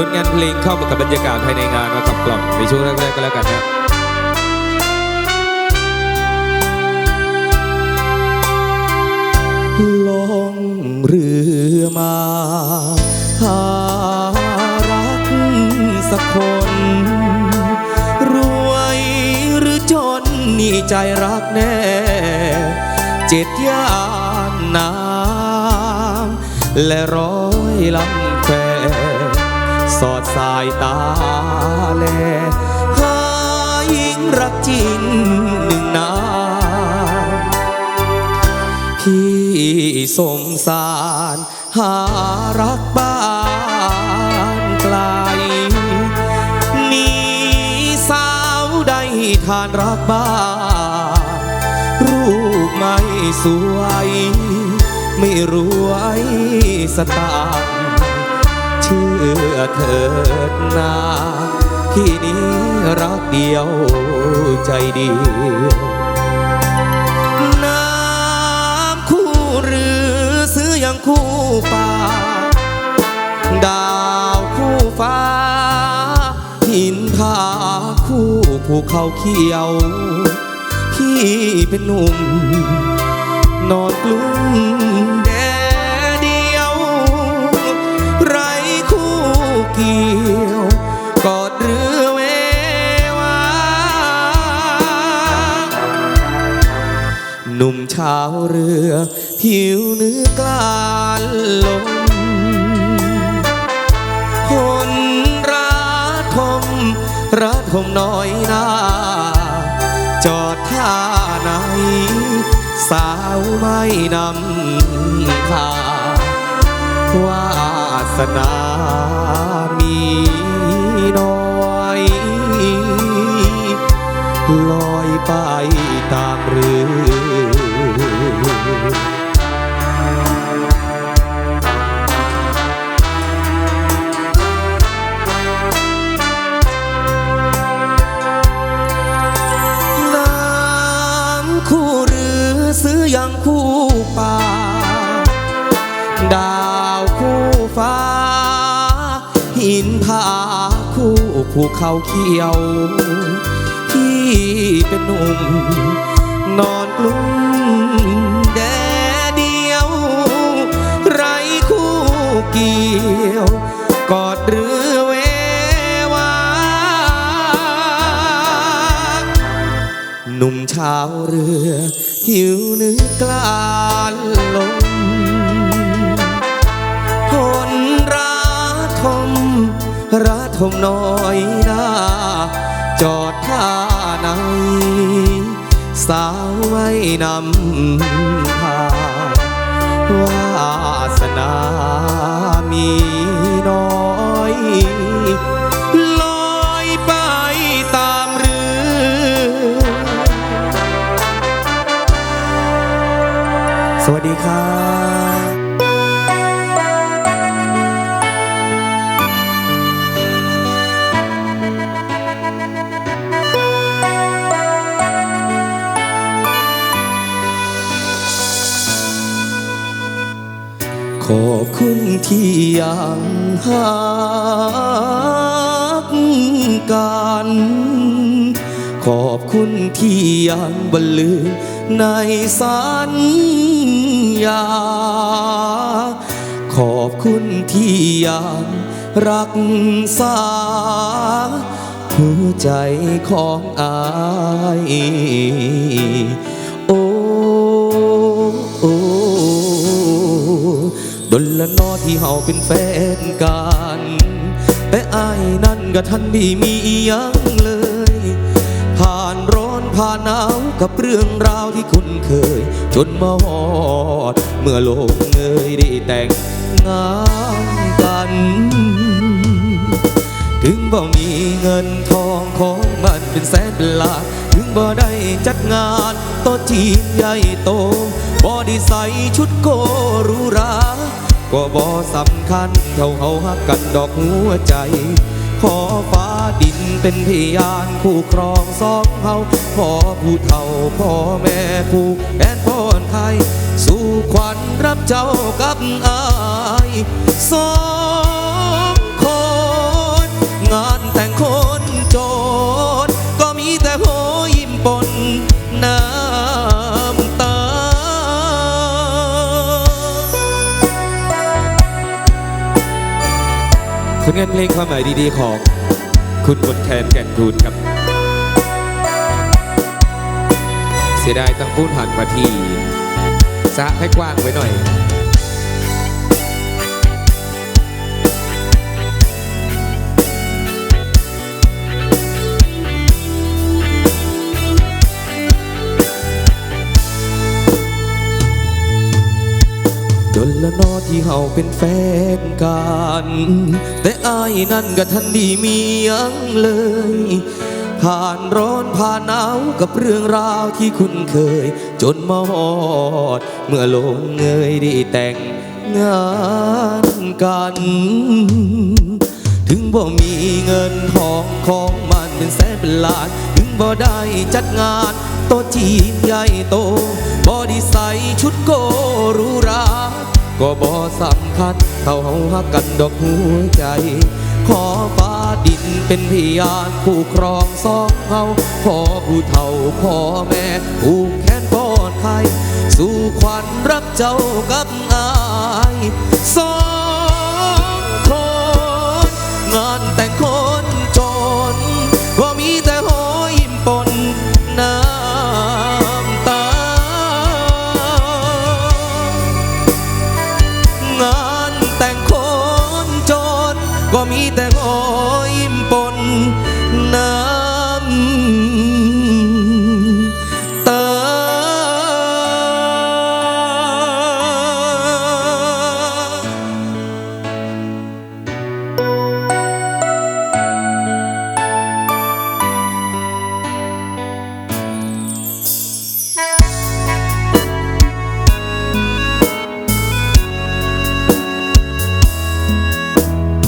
ผลงานเพลงเข้ามากับบรรยากาศภายในงานมาขับกล่อมในช่วงแรกๆก็แล้วกันนะลงเรือมาหารักสักคน รวยหรือจนนี่ใจรักแน่ เจ็ดย่านน้ำและร้อยลำแคว สอดสายตาแลหาหญิงรักจริงหนึ่งนามพี่สมสารหารักบ้านไกลหนีสาวใดทานรักบ้านรูปไม่สวย ไม่รวยสตาง ชื่อเถิดนาพี่นี้รักเดียวใจเดียวน้ำคู่หรือซื้ออย่างคู่ป่า ดาวคู่ฟ้า หินผาคู่ภูเขาเขียว พี่เป็นหนุ่ม นอนกลุ้ม หนุ่มชาวเรือ ผิวเนื้อกลานลมคนรักทมรักทมน้อยหนาจอดท่าไหน สาวไม่นำทาวาสนามีน้อยลอยไปตามเรือ ย่างคู่ป่า ดาวคู่ฟ้า หินผาคู่ภูเขาเขียวพี่เป็นหนุ่ม นอนกลุ้มแดดเดียว ไรคู่เกี่ยว กอดเรือเวว หนุ่มชาวเรือ หิวเนื้อกลานลมคนรักทมรักทมน้อยหน้าจอดท่าไหนสาวไม่นำพาวาสนามีน้อย สวัสดีครับขอบคุณที่ยังหักกัน ขอบคุณที่ยังบรรลือในสัญ ญาขอบคุณที่ยังรักษา หัวใจของอาย โอ้โอ้ดนละนอที่เฮาเป็นแฟนกัน แต่อายนั่นก็ทันดีมียังเลยผ่านร้อ ผ่านหนาวกับเรื่องราวที่คุ้นเคย จนมาหอด เมื่อโลกเงยได้แต่งงานกัน ถึงบ่มีเงินทองของมันเป็นแสนเป็นล้านถึงบ่ได้จัดงานโต๊ะจีนใหญ่โตบ่ได้ใส่ชุดโกรูราก็บ่สำคัญเท่าเฮาฮักกันดอกหัวใจ ขอฟ้า ดินเป็นพยานคู่ครองสองเฮาพ่อผู้เฒ่าพ่อแม่ผู้แอนพ่อนไทย สู่ขวัญรับเจ้ากับอายสองคน งานแต่งคนโจรก็มีแต่โหยิ้มปนน้ำตาคุณงานเพลงความหมายดีๆของ คุณบนแคนแก่นคูณครับ เสียดายต้องพูดหันมาทีสะให้กว้างไว้หน่อย นละนอที่เฮาเป็นแฟนกัน แต่อายนั่นก็ทันดีมียังเลย ผ่านร้อนผ่านหนาวกับเรื่องราวที่คุ้นเคย จนมาหอด เมื่อลงเงยได้แต่งงานกัน ถึงบ่มีเงินทองของมันเป็นแสนเป็นล้าน ถึงบ่ได้จัดงานโตะจีนใหญ่โตบ่ได้ใส่ชุดโกรูรา ก็บ่สำคัญเท่าเฮาฮักกันดอกหัวใจ ขอฟ้าดินเป็นพยานผู้ครองสองเฮาขอผู้เฒ่าพ่อแม่ผู้แค้นป้อนไข่สู่ขวัญรักเจ้ากับอายสอง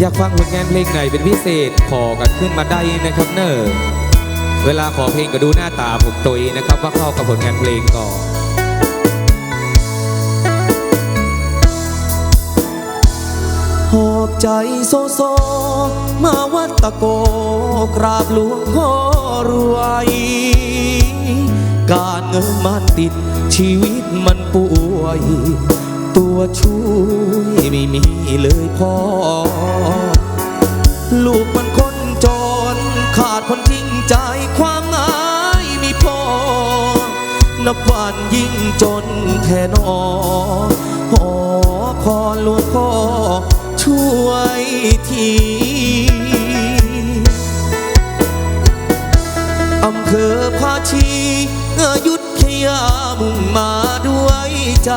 อยากฟังผลงานเพลงไหนเป็นพิเศษขอกันขึ้นมาได้นะครับเนอเวลาขอเพลงก็ดูหน้าตาผมตัวเองนะครับว่าเข้ากับผลงานเพลงก่อนหอบใจโซโซ มาวัดตะโกกราบหลวงพ่อรวย การเงินมันติดชีวิตมันป่วย ตัวช่วยไม่มีเลยพ่อ ลูกมันคนจน ขาดคนจริงใจความหมายมีพอ นับวันยิ่งจนแท่นอขอพรหลวงพ่อช่วยที อำเภอภาชีอยุธยามุ่งมาด้วยใจ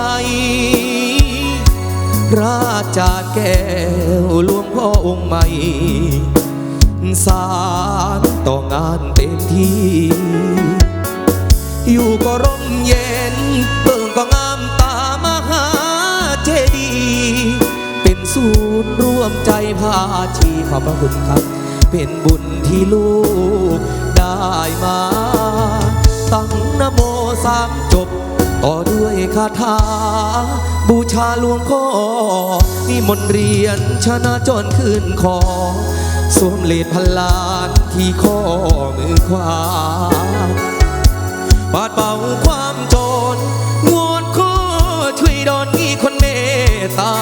ราจาแก้วหลวงพ่อองค์ใหม่ สารต่องานเต็มที่ อยู่ก็ร่มเย็นเปิ่งก็งามตามหาเจดีย์เป็นศูนย์ร่วมใจพาชีขอบพระคุณครับ เป็นบุญที่ลูก ได้มา ตั้งนโมสามจบ ต่อด้วยคาถา บูชาหลวงพ่อนิมนต์เรียนชนะจนขึ้นคอสวมเลดพันลานที่ข้อมือขวาปาดเป่าความจนงวดข้อช่วยดอนมีคนเมตตา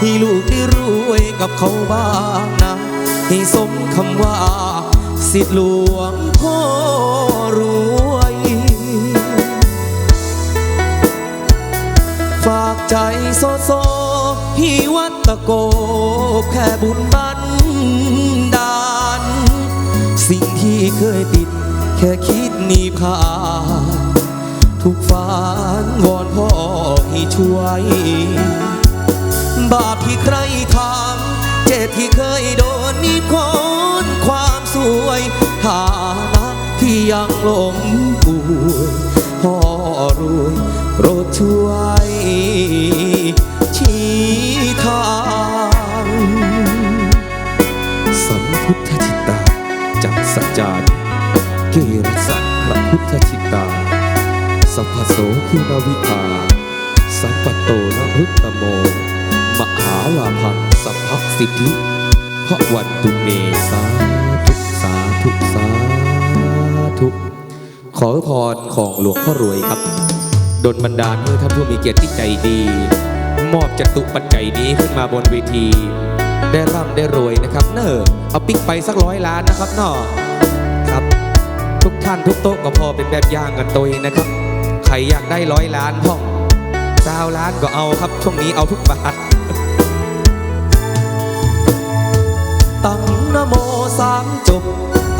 ให้ลูกได้รวยกับเขาบ้างนะ ให้สมคำว่า สิทธิหลวงพ่อรวย ฝากใจโซโซพี่วัดตะโกแค่บุญบันดาล สิ่งที่เคยติด แค่คิดหนีผ่านทุกฝันวอนพ่อให้ช่วย บาปที่ใครทำเจ็บที่เคยโดนนี่พ้น สวยฐานะที่ยังหลงป่วยพ่อรวยโปรดช่วยชี้ทางสัมพุทธชิตาจักสัจจานเกรสัพพระพุทธชิตาสัพพโสคุณวิภาสัมปโตนรุตตโม มหาลาภังสัพพสิทธิพระวันตุเมสา ธุสาธุขอพรของหลวงพ่อรวยครับดลบันดาลให้ท่านผู้มีเกียรติใจดี มอบจตุปัจจัยนี้ขึ้นมาบนเวที ได้ร่ำได้รวยนะครับ เนอะเอาปิ๊กไปสักร้อยล้านนะครับเนอครับ ทุกท่านทุกโต๊ะก็พอเป็นแบบอย่างกันตัวเองนะครับ ใครอยากได้ร้อยล้านพ่อเก้าล้านก็เอาครับ ช่วงนี้เอาทุกบาทตั้งนโมสามจบ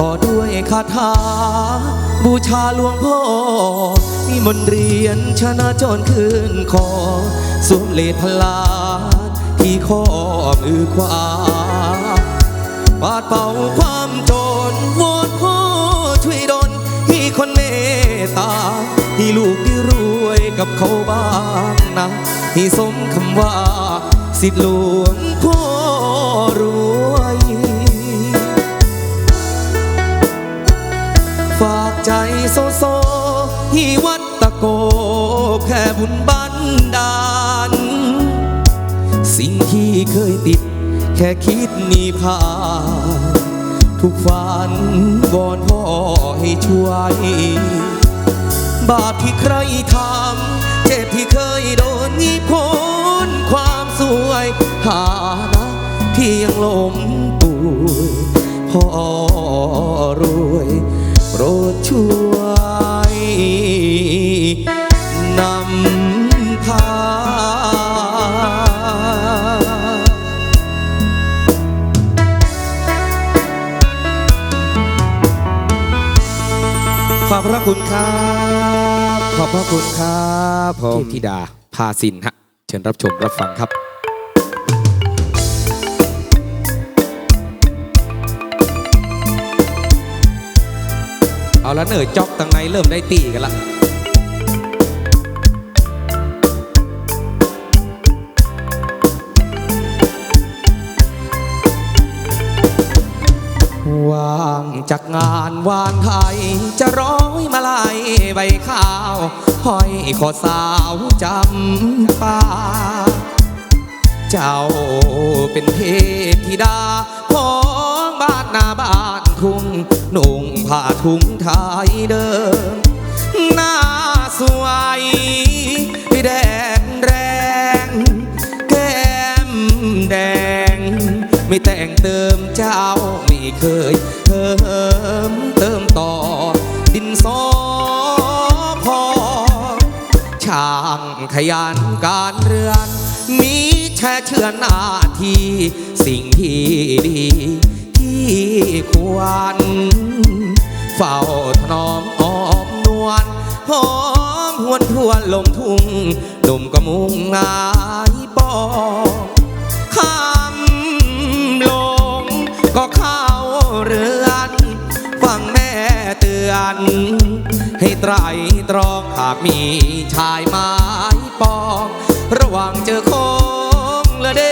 ต่อด้วยคาถา บูชาหลวงพ่อมีมนเรียนชนะจนคืนคอสวมเลดพลาที่ข้อมือขวา ปาดเป่าความจนวอนพ่อช่วยดลให้คนเมตตาให้ลูกได้รวยกับเขาบ้างนะให้สมคำว่า สิทธิหลวงพ่อรู โซโซที่วัดตะโก แค่บุญบันดาล สิ่งที่เคยติด แค่คิดหนีผ่านทุกฝันวอนพ่อให้ช่วย บาปที่ใครทำเจ็บที่เคยโดนยีบคนความสวยหานะที่ยังล้มป่วยพ่อรวย โปรดช่วยนำพางขอบพระคุณครับ ขอบพระคุณครับผมธิดาพาสินฮะ เชิญรับชมรับฟังครับ เอาละเหนือจอกตังในเริ่มได้ตีกันละว่างจากงานวานไทยจะร้อยมาลายใบข้าวห้อยขอสาวจำปาเจ้าเป็นเทพธิดาของบ้านนาบ้านทุ่ง ผ้าถุงไทยเดิม หน้าสวยแดดแรง แก้มแดง ไม่แต่งเติมเจ้าไม่เคยเติมเติมต่อ ดินสอพอ ช่างขยันการเรือนมีแช่เชื่อหน้าที่สิ่งที่ดีที่ควร เฝ้าถนอมอ้อมนวลหอมหวนทวนลมทุ่งหนุ่มก็มุ่งงายปองคำลงก็เข้าเรือนฟังแม่เตือน ให้ไตรตรองหากมีชายไม้ปอง ระว่างเจอคงและเด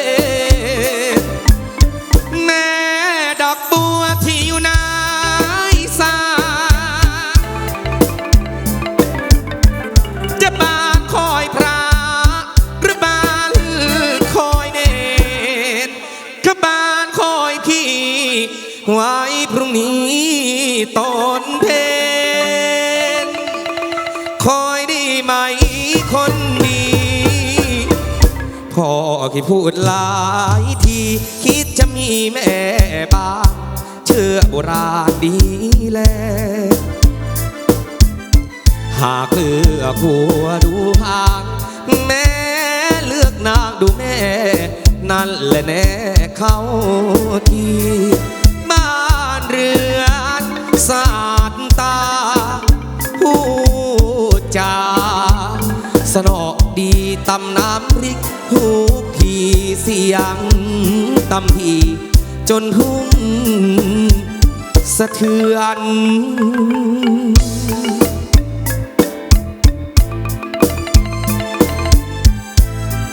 ไว้พรุ่งนี้ตอนเพนคอยด้ไหมคนดีพ่อที่พูดหลายที คิดจะมีแม่บ้างเชื่อโบราณดีแล หากเลือกผัวดูห่างแม่เลือกนางดูแม่ นั่นแหละแน่เขาที อนสาดตาพูดจาสนอดีตำน้ำพริกหูพีเสียงตำพีจนทุ่งสะเทือน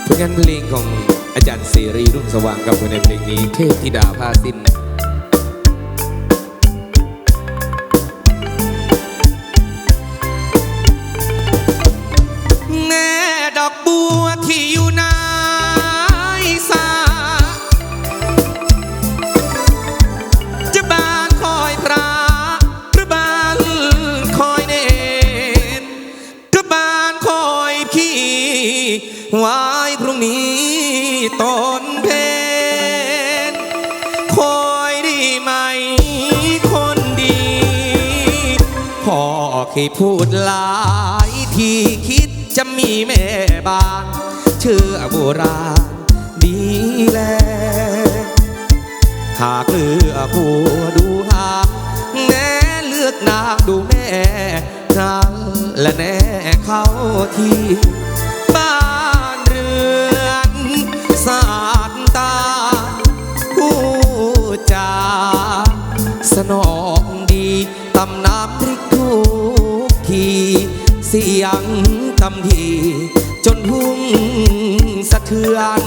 ผลงานเพลงของอาจารย์เสรีรุ่งสว่างกับในเพลงนี้เทพธิดาพาสิน อเคยพูดหลายทีคิดจะมีแม่บ้านเชื่อโบราณดีแล หากเลือกผัวดูหากแน่เลือกนางดูแม่นั้นและแน่เข้าที่บ้านเรือนสาดตาผู้จาสนองดี เสียงตำทีจนหุ่งสะเทือน